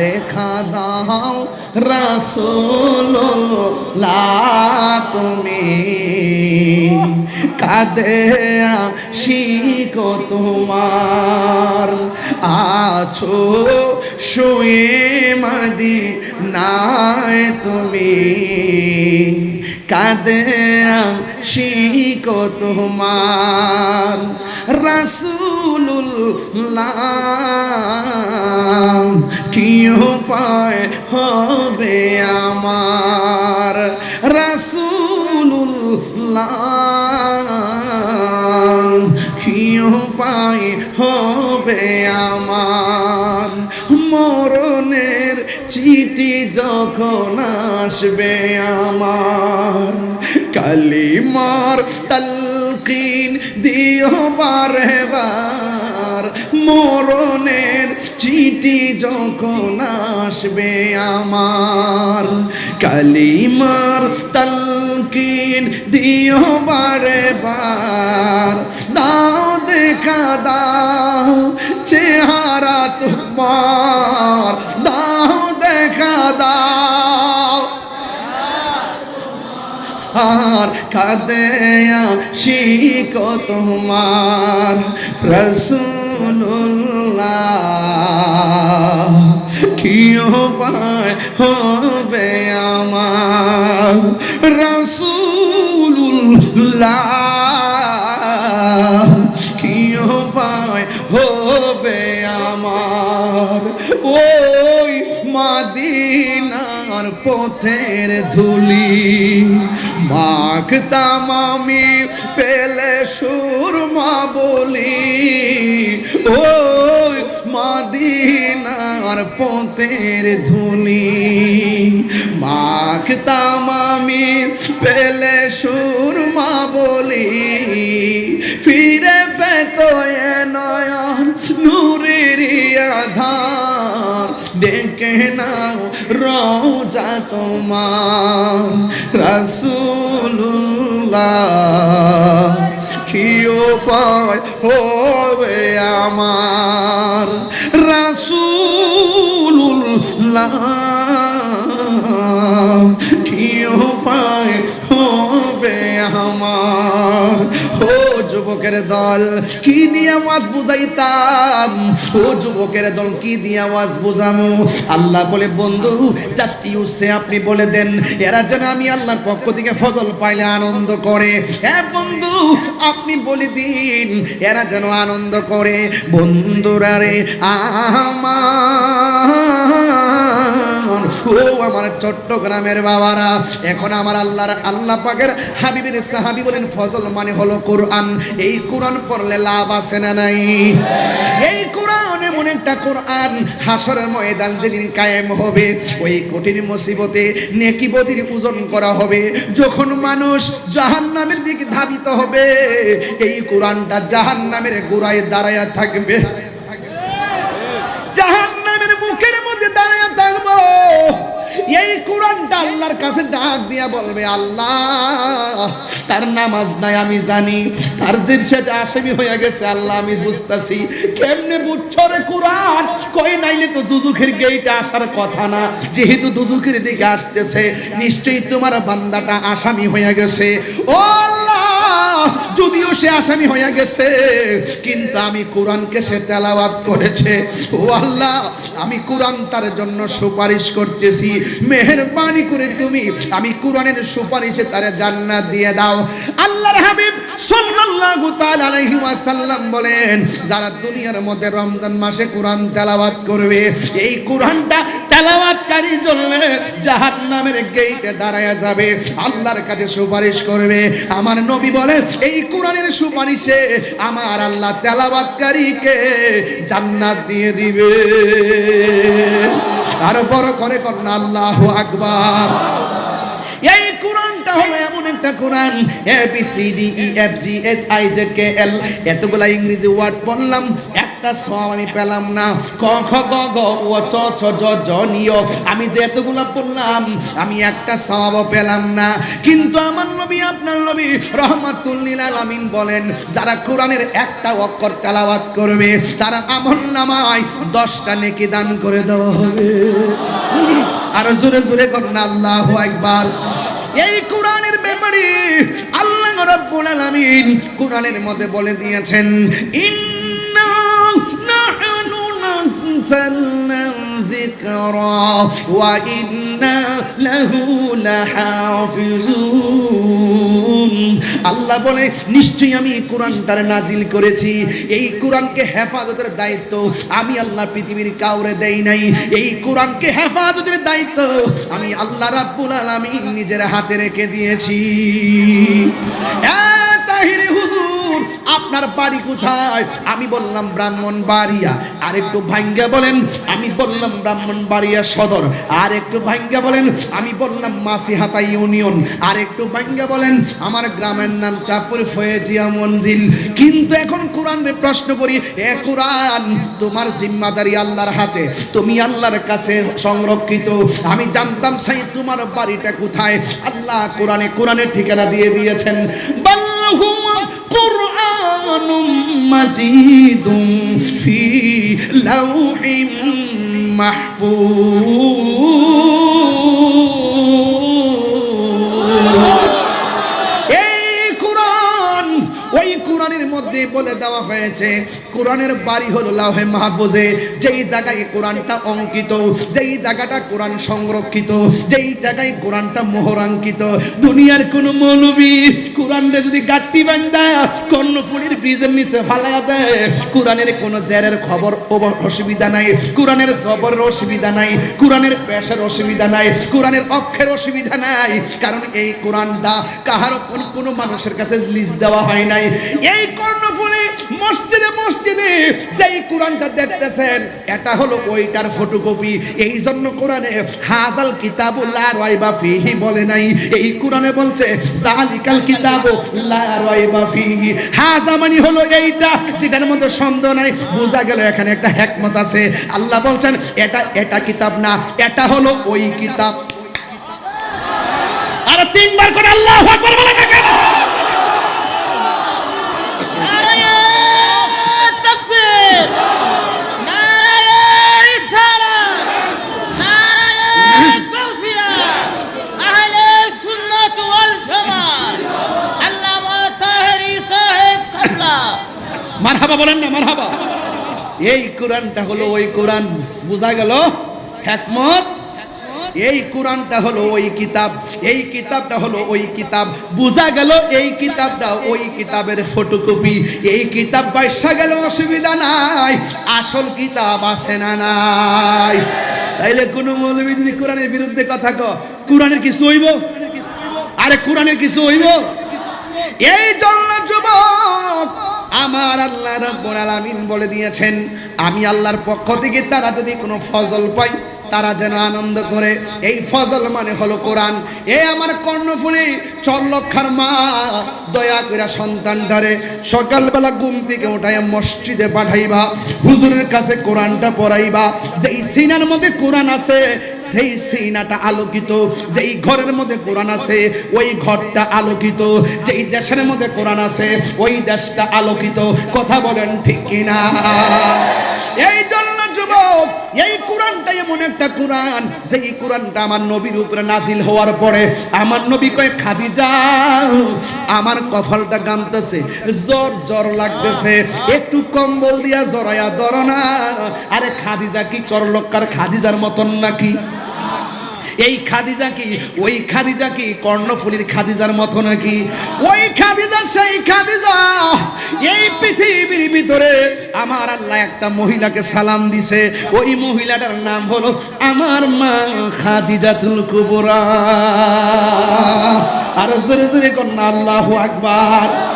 দেখা দাও রাসুল তুমি। কাদে শিক তোমার। আছো শুয়ে মাদি নাই তুমি। কাদে শিক তোমার। রাসুল্লাহ কি উপায় হবে আমার রাসুল্লাহ কি উপায় হবে আমার মরণের চিঠি যখন আসবে আমার। কালিমার তালকিন দিও বারে বার মরণের চিঠি যখন আসবে আমার, কালিমার তালকিন দিও বারে বার দাও দেখা, দাও চেহারা তোমার। দাও দেখা, দাও। আর কাদে শিক তোমার। রসুল্লাহ কি পায় হবে আমার রসুল্লাহ কি পায় হবে আমার ওই মাদিনার পথের ধুলি। মাখতাম আমি পেলে সুরমা বলি। ওই মাদিনার পথের ধুলি মাখতাম আমি পেলে সুরমা বলি। ফিরে পেত এ নয়ন নূরের আধার। ডেকে নাও রোজা তোমার। রাসুল্লাহ কি উপায় হবে আমার রাসুল্লাহ কি উপায় যুবকের দল, কি দিয়ে আওয়াজ বুঝাইতাম? ও যুবকের দল, কি দিয়ে আওয়াজ বুঝামো? আল্লাহ বলে, বন্ধু জাস্ট ইউসে আপনি বলে দেন। এরা যেন আমি আল্লাহর পক্ষ থেকে ফজল পাইলে আনন্দ করে। হ্যাঁ বন্ধু, আপনি বলে দিন। এরা যেন আনন্দ করে। বন্ধুরা রে, আমার ও আমার চট্টগ্রামের বাবারা। এখন আমার আল্লাহর, আল্লাহ পাকের হাবিবের সাহাবি বলেন, ফজল মানে হলো কোরআন। এই কোরআন পড়লে লাভ আছে না নাই? এই কোরআন একটা কোরআন হাসরের ময়দান যেদিন কায়েম হবে, ওই কঠিন মুসিবতে করা হবে। যখন মানুষ জাহান্নামের দিকে ধাবিত হবে, এই কোরআনটা জাহান্নামের গোড়ায় দাঁড়ায় থাকবে। জাহান্নামের মুখের আল্লাহর কাছে ডাক দিয়া বলবে, আল্লাহ, তার নামাজ নাই আমি জানি। তার যে সেটা আসামি হয়ে গেছে, আল্লাহ, আমি বুঝতেছি। কেমনে বুঝছরে কোরআন? কই নাইলে তো দুজুখের গেইটা আসার কথা না। যেহেতু দুজুখের দিকে আসতেছে, নিশ্চয়ই তোমার বান্দাটা আসামি হয়ে গেছে। ও আল্লাহ যদিও সে আসামি হয়ে গেছে, কিন্তু আমি কোরআনকে সে তেলাওয়াত করেছে। ও আল্লাহ, আমি কোরআন তার জন্য সুপারিশ করতেছি। মেহেরবানি করে তুমি আমি কোরআনের সুপারিশে তার জান্নাত দিয়ে দাও। আল্লাহর হাবিব সাল্লাল্লাহু তাআলা ওয়াসাল্লাম বলেন, যারা দুনিয়ার মধ্যে রমজান মাসে কোরআন তেলাওয়াত করবে, এই কোরআনটা তেলাওয়াতকারীর জন্য জাহান্নামের গেইটে দাঁড়ায়া যাবে। আল্লাহর কাছে সুপারিশ করবে। আমার নবী বলে, এই কোরআনের সুপারিশে আমার আল্লাহ তেলাওয়াতকারীকে জান্নাত দিয়ে দিবে। আর বড় করে কন্যা, আল্লাহ আকবার। এই কোরআনটা হলো এমন একটা Quran. A B C D E F G H I J K L এতগুলা ইংরেজি ওয়ার্ড পড়লাম, একটা সব আমি পেলাম না। ক, খ, গ গ ও চ ছ জ জ নিয় আমি যে এতগুলা পড়লাম, আমি একটা সওয়াবও পেলাম না। কিন্তু আমার নবী, আপনার নবী রহমাতুল্লিল আলামিন বলেন, যারা কোরআনের একটা অক্ষর তেলাওয়াত করবে, তারা আমল নামায় দশটা নেকি দান করে দেওয়া হবে। আর জোরে জোরে করুন আল্লাহ একবার এই কোরআনের ব্যাপারে আল্লাহ রাব্বুল আলামিন কোরআনের মধ্যে বলে দিয়েছেন ইন্না নাহনু যিকরা ওয়া ইন্না লাহু লাহাফিজুন আল্লাহ বলে, নিশ্চয়ই আমি কোরআনটার নাজিল করেছি। এই কোরআনকে হেফাজতের দায়িত্ব আমি আল্লাহ পৃথিবীর কাউরে দেই নাই। এই কোরআনকে হেফাজতের দায়িত্ব আমি আল্লাহ রাব্বুল আলামিন নিজের হাতে রেখে দিয়েছি। তাহিরে আপনার বাড়ি কোথায়? আমি বললাম, ব্রাহ্মণ বাড়িয়া। আর একটু ভাঙ্গে বলেন, আমি বললাম, ব্রাহ্মণ বাড়িয়া সদর। আর একটু ভাঙ্গে বলেন, আমি বললাম, মাসিহাতা ইউনিয়ন। আর একটু ভাঙ্গে বলেন, আমার গ্রামের নাম চাপুর ফয়েজিয়া মঞ্জিল। কিন্তু এখন কোরআন প্রশ্ন করি, এ কোরআন তোমার জিম্মাদারি আল্লাহর হাতে, তুমি আল্লাহর কাছে সংরক্ষিত। আমি জানতাম সাই তোমার বাড়িটা কোথায়? আল্লাহ কোরআনে কোরআনের ঠিকানা দিয়ে দিয়েছেন। বাল্লা مجيد في لوح محفوظ. বলে দেওয়া হয়েছে, কোরআনের বাড়ি হলো লাহে মাহফুজে, যেই জায়গায় কোরআনটা অঙ্কিত, যেই জায়গাটা কোরআন সংরক্ষিত, যেই জায়গায় কোরআনটা মোহরাঙ্কিত। দুনিয়ার কোন মৌলবী কোরআনটা যদি গাট্টি বান্ধা, কর্ণফুলির ব্রিজের নিচে ফালা দেয়। কোরআনের কোনো জেরের খবর অসুবিধা নাই, কোরআনের জবরের অসুবিধা নাই, কোরআনের পেশের অসুবিধা নাই, কোরআনের অক্ষের অসুবিধা নাই, কারণ এই কোরআনটা কাহার কোনো মানুষের কাছে লিস্ট দেওয়া হয় নাই। এই কর্ণফুলি মসজিদে মসজিদে, যেই কোরআনটা দেখতেছেন, এটা হলো ওইটার ফটোকপি এই জন্য কোরআনে হাজাল কিতাবুল্লাহ বলে নাই। এই কোরআনে বলছে কিতাবু লা হাজা মানে হলো এইটা সেটার মধ্যে সন্দেহ নাই। বোঝা গেল এখানে একটা হেকমত আছে। আল্লাহ বলছেন, এটা এটা কিতাব না, এটা হলো ওই কিতাব। আর তিনবার করে আল্লাহ আকবার বলে না কেন? মারহাবা বলেন না, মারহাবা। এই কোরআনটা হলো ওই কোরআন, বোঝা গেল? হেকমত? এই কোরআনটা হলো ওই কিতাব, এই কিতাবটা হলো ওই কিতাব। বোঝা গেল এই কিতাবটা ওই কিতাবের ফটোকপি এই কিতাব বাইসা গেল, অসুবিধা নাই। আসল কিতাব আছে না নাই? তাইলে কোনো মৌলবী যদি কোরআনের বিরুদ্ধে কথা ক কোরআনের কিছু হইব? আরে কোরআনের কিছু হইব? এই জন্য যুবক আমার আল্লাহ রাব্বুল আলামিন বলে দিয়েছেন, আমি আল্লাহর পক্ষ থেকে তারা যদি কোনো ফজল পায় তারা যেন আনন্দ করে। এই ফজল মানে হলো কোরআন। এ আমার কর্ণফুলি চল্লক্ষার মা, দয়া করে সন্তানটারে সকালবেলা ঘুম থেকে উঠাইয়া মসজিদে পাঠাইবা, হুজুরের কাছে কোরআনটা পড়াইবা। যেই সিনার মধ্যে কোরআন আছে, সেই সিনাটা আলোকিত। যেই ঘরের মধ্যে কোরআন আছে, ওই ঘরটা আলোকিত। যেই দেশের মধ্যে কোরআন আছে, ওই দেশটা আলোকিত। কথা বলেন ঠিক কিনা? এই জন্য যুবক এই কোরআনটা এমন একটা কোরআন, যেই কোরআনটা আমার নবীর উপরে নাজিল হওয়ার পরে আমার নবী কয়, খাদিজা, আমার কফলটা গামতেছে, জ্বর জ্বর লাগতেছে, একটু কম্বল দিয়া জড়াইয়া ধর না। আরে খাদিজা কি চরলক্কার খাদিজার মতন নাকি? এই খাদিজা কি? ওই খাদিজা কি? কর্ণফুলির খাদিজার মতো নাকি? ওই খাদিজা, সেই খাদিজা। এই পৃথিবীর ভিতরে আমার আল্লাহ একটা মহিলাকে সালাম দিছে। ওই মহিলাটার নাম হলো আমার মা খাদিজাতুল কুবরা। আর জোরে জোরে কন্যা আল্লাহু আকবার।